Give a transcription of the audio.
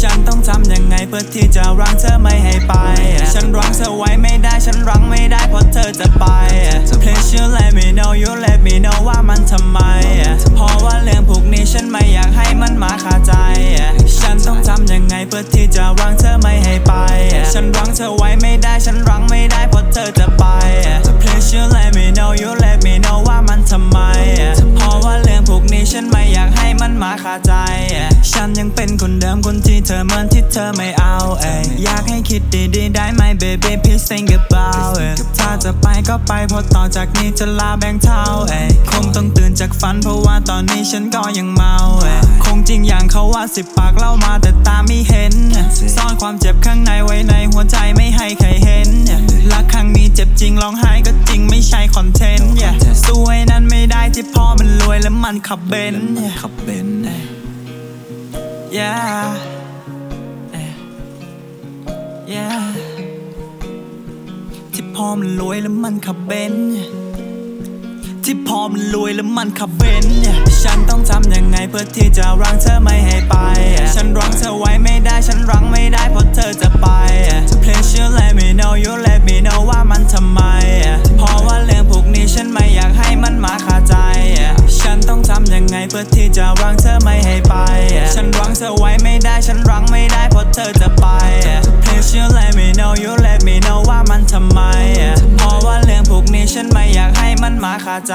ฉันต้องทำยังไงเพื่อที่จะรั้งเธอไม่ให้ไป ฉันรั้งเธอไว้ไม่ได้ ฉันรั้งไม่ได้เพราะเธอจะไป you let me know you let me know ว่ามันทำไม เพราะว่าเรื่องพวกนี้ฉันไม่อยากให้มันมาคาใจ ฉันต้องทำยังไงเพื่อที่จะรั้งเธอไม่ให้ไป ฉันรั้งเธอไว้ไม่ได้ฉันรั้งไม่ได้เพราะเธอจะไป Please you let me know you let me know ว่ามันทำไม เพราะว่าเรื่องพวกนี้ฉันไม่อยากให้มันมาคาใจ ฉันยังเป็นคนเดิมคนที่เธอเหมือนที่เธอไม่เอาเอ้ยอยากให้คิดดีๆได้ไหม baby please think about it ถ้าจะไปก็ไปเพราะต่อจากนี้จะลาแบงค์เท่าเอ้ยคงต้องตื่นจากฝันเพราะว่าตอนนี้ฉันก็ยังเมาเอ้ยคงจริงอย่างเขาว่าสิบปากเล่ามาแต่ตาไม่เห็น ซ่อนความเจ็บข้างในไว้ในหัวใจไม่ให้ใครเห็นรักครั้งนี้เจ็บจริงร้องไห้ก็จริงไม่ใช่คอนเทนต์สวยนั้นไม่ได้ที่พ่อมันรวยแล้วมันขับเบนซ์ขับเบนซ์ yeah yeah ที่พ่อมันรวยแล้วมันขับเบนที่พ่อมันรวยแล้วมันขับเบนฉันต้องทำยังไงเพื่อที่จะรั้งเธอไม่ให้ จะวางเธอไม่ให้ไป ฉันวางเธอไว้ไม่ได้ ฉันรั้งไม่ได้เพราะเธอจะไป Please you let me know you let me know ว่ามันทำไม เพราะว่าเรื่องพวกนี้ฉันไม่อยากให้มันมาคาใจ